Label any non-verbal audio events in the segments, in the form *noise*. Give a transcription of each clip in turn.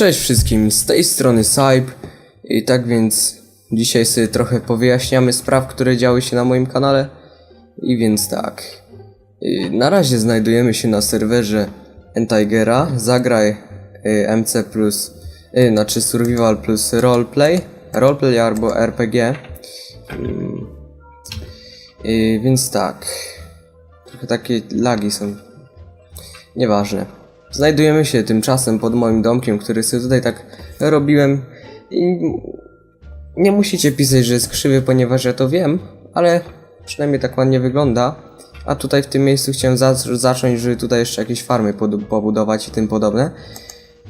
Cześć wszystkim, z tej strony Saib. I tak więc dzisiaj sobie trochę powyjaśniamy spraw, które działy się na moim kanale. I więc tak. y, Na razie znajdujemy się na serwerze Entigera. Zagraj y, MC plus, y, znaczy Survival plus Roleplay. Roleplay albo RPG. Y, Więc tak. Trochę takie lagi są Nieważne. Znajdujemy się tymczasem pod moim domkiem, który sobie tutaj tak robiłem i nie musicie pisać, że jest krzywy, ponieważ ja to wiem, ale przynajmniej tak ładnie wygląda. A tutaj w tym miejscu chciałem za zacząć, żeby tutaj jeszcze jakieś farmy pobudować i tym podobne.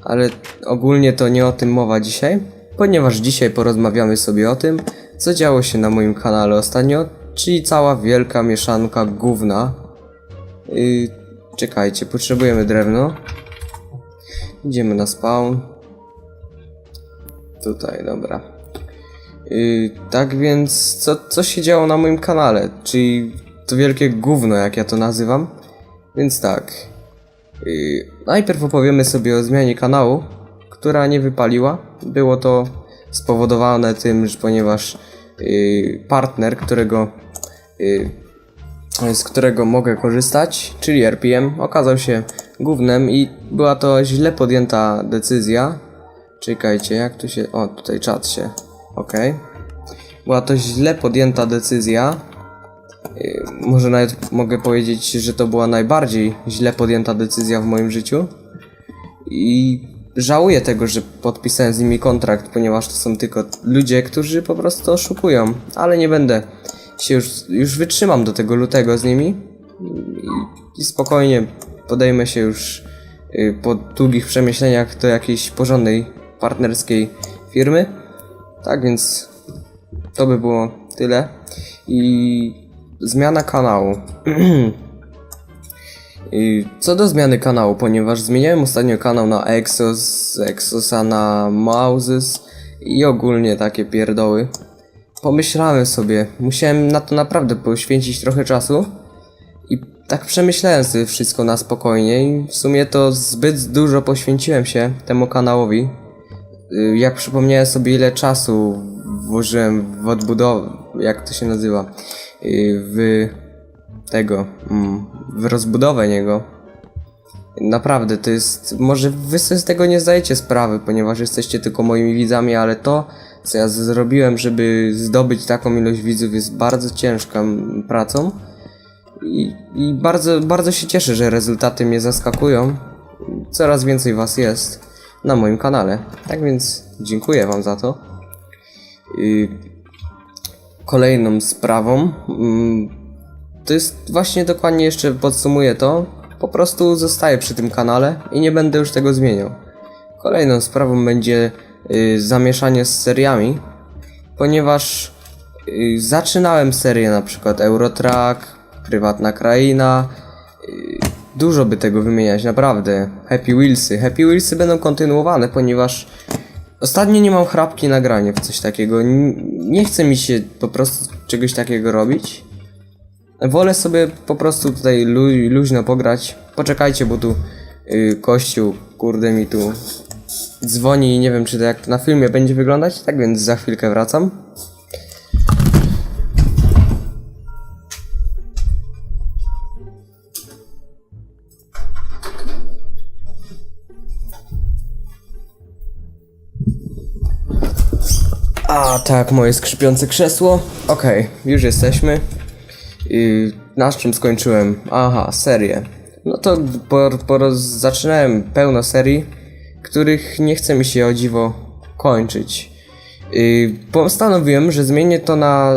Ale ogólnie to nie o tym mowa dzisiaj, ponieważ dzisiaj porozmawiamy sobie o tym, co działo się na moim kanale ostatnio, czyli cała wielka mieszanka gówna, Yy, czekajcie, potrzebujemy drewno. Idziemy na spawn. Tutaj, dobra. Yy, tak więc, co, co się działo na moim kanale? Czyli to wielkie gówno, jak ja to nazywam. Więc tak. Yy, najpierw opowiemy sobie o zmianie kanału, która nie wypaliła. Było to spowodowane tym, że ponieważ yy, partner, którego yy, z którego mogę korzystać, czyli RPM, okazał się głównym i była to źle podjęta decyzja. Czekajcie, jak tu się. O, tutaj czat się. Ok. Była to źle podjęta decyzja. Yy, Może nawet mogę powiedzieć, że to była najbardziej źle podjęta decyzja w moim życiu. I żałuję tego, że podpisałem z nimi kontrakt, ponieważ to są tylko ludzie, którzy po prostu oszukują. Ale nie będę się już, już wytrzymam do tego lutego z nimi i, i spokojnie podejmę się już y, po długich przemyśleniach do jakiejś porządnej partnerskiej firmy. Tak więc to by było tyle. I zmiana kanału. I *clears throat* co do zmiany kanału, ponieważ zmieniałem ostatnio kanał na Exos, Exosa na Mouses i ogólnie takie pierdoły. Pomyślałem sobie, musiałem na to naprawdę poświęcić trochę czasu i tak przemyślałem sobie wszystko na spokojnie i w sumie to zbyt dużo poświęciłem się temu kanałowi. Y, Jak przypomniałem sobie ile czasu włożyłem w odbudowę, jak to się nazywa, y, w tego, mm, w rozbudowę niego. Naprawdę, to jest. Może wy sobie z tego nie zdajecie sprawy, ponieważ jesteście tylko moimi widzami, ale to, co ja zrobiłem, żeby zdobyć taką ilość widzów, jest bardzo ciężką pracą. I, i bardzo, bardzo się cieszę, że rezultaty mnie zaskakują. Coraz więcej was jest na moim kanale. Tak więc dziękuję wam za to. Kolejną sprawą. mm, to jest właśnie dokładnie jeszcze podsumuję to. Po prostu zostaję przy tym kanale i nie będę już tego zmieniał. Kolejną sprawą będzie y, zamieszanie z seriami, ponieważ y, zaczynałem serię na przykład Eurotrack, Prywatna Kraina. y, dużo by tego wymieniać, naprawdę. Happy Wheelsy. Happy Wheelsy będą kontynuowane, ponieważ ostatnio nie mam chrapki na granie w coś takiego. Nie chce mi się po prostu czegoś takiego robić. Wolę sobie po prostu tutaj lu luźno pograć. Poczekajcie, bo tu yy, kościół, kurde mi tu dzwoni i nie wiem, czy to jak to na filmie będzie wyglądać. Tak więc za chwilkę wracam. A tak, moje skrzypiące krzesło. Okej, już jesteśmy. Na czym skończyłem? Aha, serię. No to po, po, zaczynałem pełno serii, których nie chce mi się o dziwo kończyć. I postanowiłem, że zmienię to na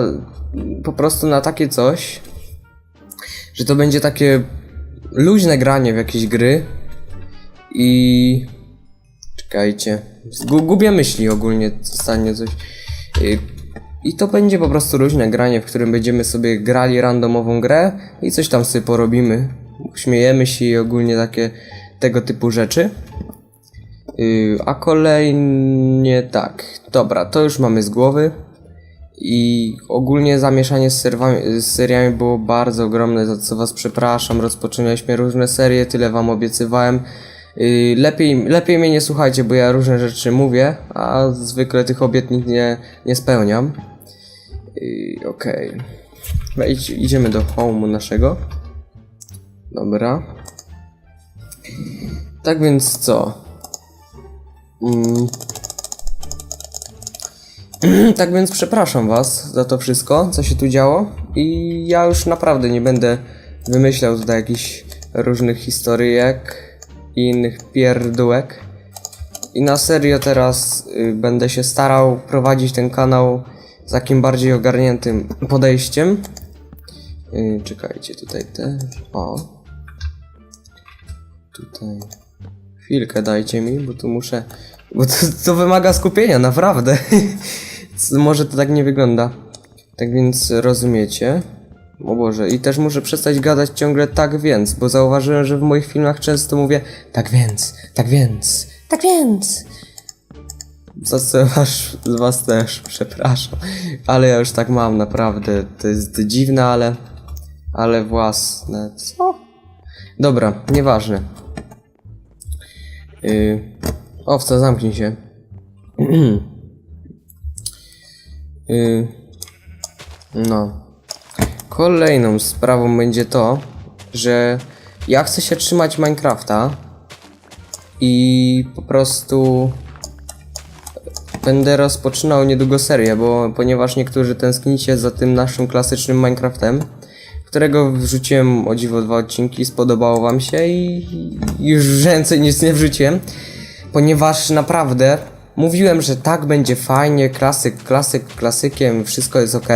po prostu na takie coś, że to będzie takie luźne granie w jakieś gry i czekajcie, gubię myśli ogólnie, zostanie coś. Y, I to będzie po prostu luźne granie, w którym będziemy sobie grali randomową grę i coś tam sobie porobimy. Śmiejemy się i ogólnie takie tego typu rzeczy. Y, A kolejnie tak. Dobra, to już mamy z głowy. I ogólnie zamieszanie z, serwami, z seriami było bardzo ogromne, za co was przepraszam. Rozpoczynaliśmy różne serie, tyle wam obiecywałem. Yy, lepiej, lepiej mnie nie słuchajcie, bo ja różne rzeczy mówię, a zwykle tych obietnic nie, nie spełniam. Yy, Okej. Dobra, idź, idziemy do home'u naszego. Dobra. Tak więc co? Mm. *clears throat* tak więc przepraszam was za to wszystko, co się tu działo i ja już naprawdę nie będę wymyślał tutaj jakichś różnych historyjek i innych pierdółek. I na serio teraz y, będę się starał prowadzić ten kanał z takim bardziej ogarniętym podejściem. Y, czekajcie, tutaj te... O. Tutaj... Chwilkę dajcie mi, bo tu muszę... Bo to, to wymaga skupienia, naprawdę. *laughs* Może to tak nie wygląda. Tak więc rozumiecie. O Boże, i też muszę przestać gadać ciągle tak więc, bo zauważyłem, że w moich filmach często mówię tak więc, tak więc, tak więc. Za co was, was też, *laughs* przepraszam. Ale ja już tak mam, naprawdę. To jest dziwne, ale... Ale własne. Co? Dobra, nieważne. Yy, owca, zamknij się. yy, *clears throat* no. Kolejną sprawą będzie to, że ja chcę się trzymać Minecrafta i po prostu będę rozpoczynał niedługo serię, bo ponieważ niektórzy tęsknicie za tym naszym klasycznym Minecraftem, którego wrzuciłem o dziwo dwa odcinki, spodobało wam się i i już *laughs* więcej nic nie wrzuciłem, ponieważ naprawdę mówiłem, że tak będzie fajnie, klasyk, klasyk, klasykiem, wszystko jest ok,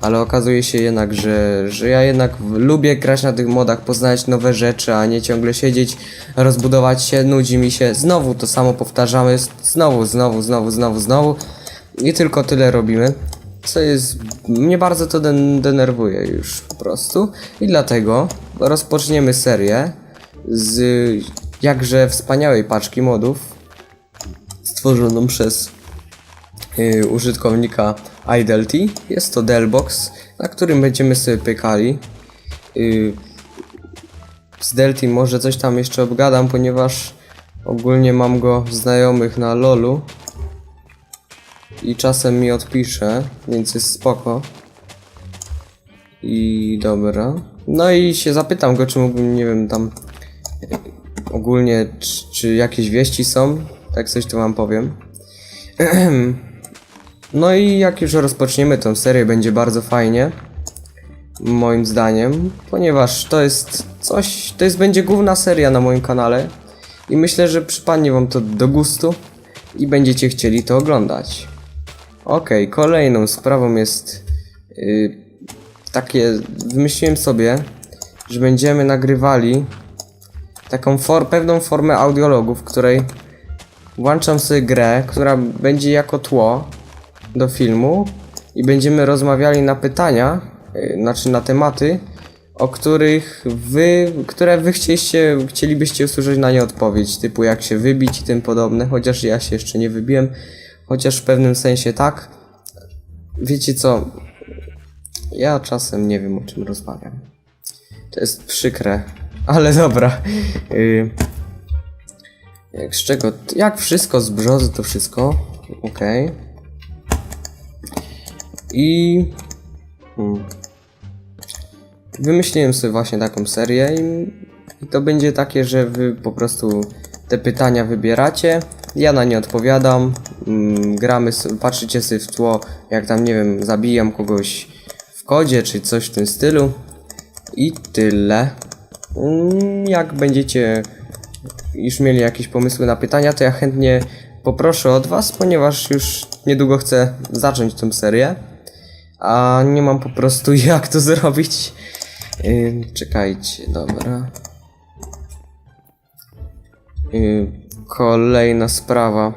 ale okazuje się jednak, że, że ja jednak lubię grać na tych modach, poznać nowe rzeczy, a nie ciągle siedzieć, rozbudować się, nudzi mi się, znowu to samo powtarzamy, znowu, znowu, znowu, znowu, znowu i tylko tyle robimy. Co jest. Mnie bardzo to den denerwuje już po prostu. I dlatego rozpoczniemy serię z jakże wspaniałej paczki modów stworzoną przez y, użytkownika Idelty. Jest to Delbox, na którym będziemy sobie pykali. Y, z Delty może coś tam jeszcze obgadam, ponieważ ogólnie mam go znajomych na LoLu i czasem mi odpisze, więc jest spoko. I dobra. No i się zapytam go, czy mógłbym, nie wiem, tam ogólnie, czy, czy jakieś wieści są, tak coś tu wam powiem. *clears throat* No i jak już rozpoczniemy tą serię, będzie bardzo fajnie. Moim zdaniem, ponieważ to jest coś, to jest będzie główna seria na moim kanale i myślę, że przypadnie wam to do gustu i będziecie chcieli to oglądać. Okej, kolejną sprawą jest yy, takie, wymyśliłem sobie, że będziemy nagrywali taką for, pewną formę audiologu, w której włączam sobie grę, która będzie jako tło do filmu i będziemy rozmawiali na pytania, yy, znaczy na tematy, o których wy, które wy chcieliście, chcielibyście usłyszeć na nie odpowiedź, typu jak się wybić i tym podobne, chociaż ja się jeszcze nie wybiłem, chociaż w pewnym sensie tak. Wiecie co, ja czasem nie wiem o czym rozmawiam. To jest przykre, ale dobra. Yy, jak z czego, jak wszystko z brzozy to wszystko, okej. I... Hmm. Wymyśliłem sobie właśnie taką serię i, i to będzie takie, że wy po prostu te pytania wybieracie, ja na nie odpowiadam, mm, gramy, patrzycie sobie w tło, jak tam, nie wiem, zabijam kogoś w kodzie, czy coś w tym stylu i tyle. Mm, Jak będziecie już mieli jakieś pomysły na pytania, to ja chętnie poproszę od was, ponieważ już niedługo chcę zacząć tą serię, a nie mam po prostu *laughs* jak to zrobić. Yy, czekajcie, dobra. Yy, kolejna sprawa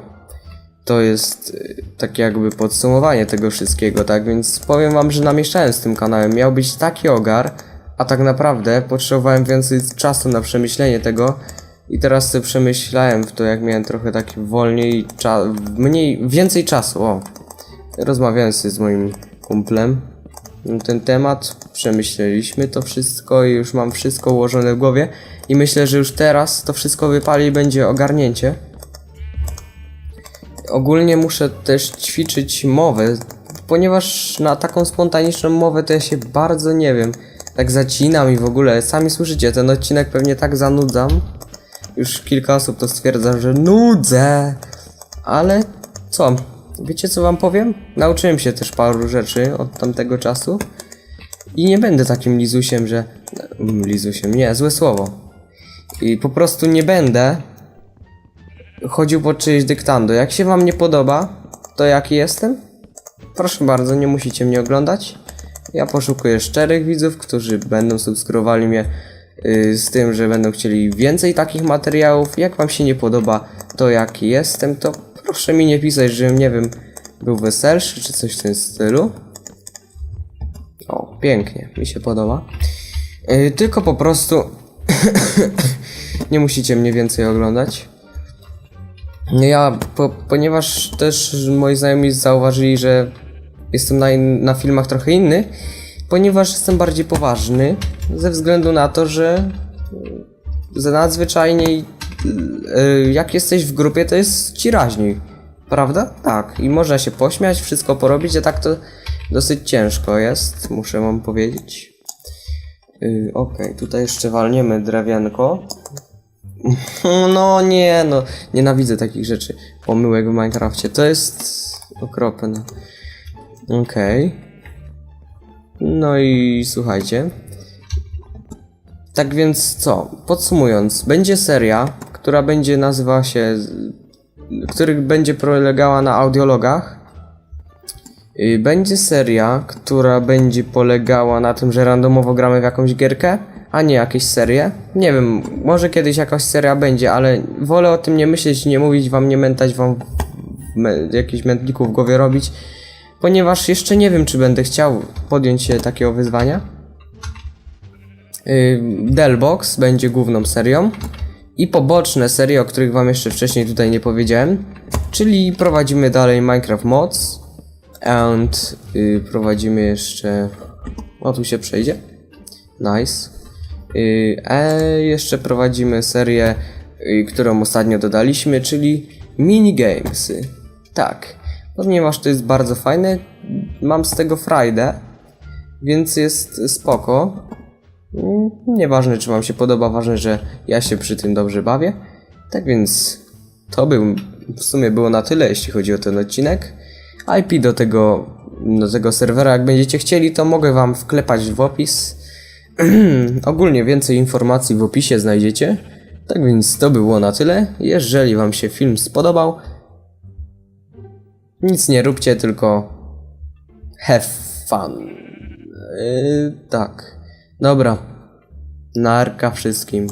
to jest yy, takie jakby podsumowanie tego wszystkiego, tak więc powiem wam, że namieszczałem z tym kanałem. Miał być taki ogar, a tak naprawdę potrzebowałem więcej czasu na przemyślenie tego i teraz sobie przemyślałem w to, jak miałem trochę tak wolniej, cza- mniej, więcej czasu, o. Rozmawiałem sobie z moim kumplem ten temat. przemyśleliśmy to wszystko i już mam wszystko ułożone w głowie. I myślę, że już teraz to wszystko wypali i będzie ogarnięcie. Ogólnie muszę też ćwiczyć mowę, ponieważ na taką spontaniczną mowę to ja się bardzo nie wiem. Tak zacinam i w ogóle, sami słyszycie, ten odcinek pewnie tak zanudzam. Już kilka osób to stwierdza, że nudzę. Ale co? Wiecie co wam powiem? Nauczyłem się też paru rzeczy od tamtego czasu. I nie będę takim lizusiem, że... Mm, Lizusiem, nie, złe słowo. I po prostu nie będę chodził po czyjeś dyktando. Jak się wam nie podoba, to jaki jestem? Proszę bardzo, nie musicie mnie oglądać. Ja poszukuję szczerych widzów, którzy będą subskrybowali mnie y, z tym, że będą chcieli więcej takich materiałów. Jak wam się nie podoba to jaki jestem, to proszę mi nie pisać, żebym, nie wiem, był weselszy czy coś w tym stylu. O, pięknie, mi się podoba. Y, tylko po prostu *coughs* nie musicie mnie więcej oglądać. Ja, po, ponieważ też moi znajomi zauważyli, że jestem na, na filmach trochę inny, ponieważ jestem bardziej poważny, ze względu na to, że y, za nadzwyczajniej y, jak jesteś w grupie, to jest ci raźniej. Prawda? Tak. I można się pośmiać, wszystko porobić, a tak to dosyć ciężko jest, muszę wam powiedzieć. Yy, Okej, tutaj jeszcze walniemy drewienko. *laughs* No nie, no nienawidzę takich rzeczy. Pomyłek w Minecrafcie. To jest okropne. Okej. No i słuchajcie. Tak więc co? Podsumując, będzie seria, która będzie nazywała się. których będzie polegała na audiologach. Y, Będzie seria, która będzie polegała na tym, że randomowo gramy w jakąś gierkę, a nie jakieś serie. Nie wiem, może kiedyś jakaś seria będzie, ale wolę o tym nie myśleć, nie mówić wam, nie mętać wam me, jakichś mętlików w głowie robić, ponieważ jeszcze nie wiem, czy będę chciał podjąć się takiego wyzwania. Y, Delbox będzie główną serią i poboczne serie, o których wam jeszcze wcześniej tutaj nie powiedziałem, czyli prowadzimy dalej Minecraft Mods and y, prowadzimy jeszcze... O, tu się przejdzie. Nice. Y, e, jeszcze prowadzimy serię, którą ostatnio dodaliśmy, czyli minigamesy. Tak, ponieważ to jest bardzo fajne, mam z tego frajdę, więc jest spoko. Mm, Nieważne, czy wam się podoba, ważne, że ja się przy tym dobrze bawię. Tak więc to był, w sumie było na tyle, jeśli chodzi o ten odcinek. IP do tego, do tego serwera, jak będziecie chcieli, to mogę wam wklepać w opis. *clears throat* Ogólnie więcej informacji w opisie znajdziecie. Tak więc to było na tyle. Jeżeli wam się film spodobał, nic nie róbcie, tylko have fun. Yy, tak. Dobra. Narka wszystkim.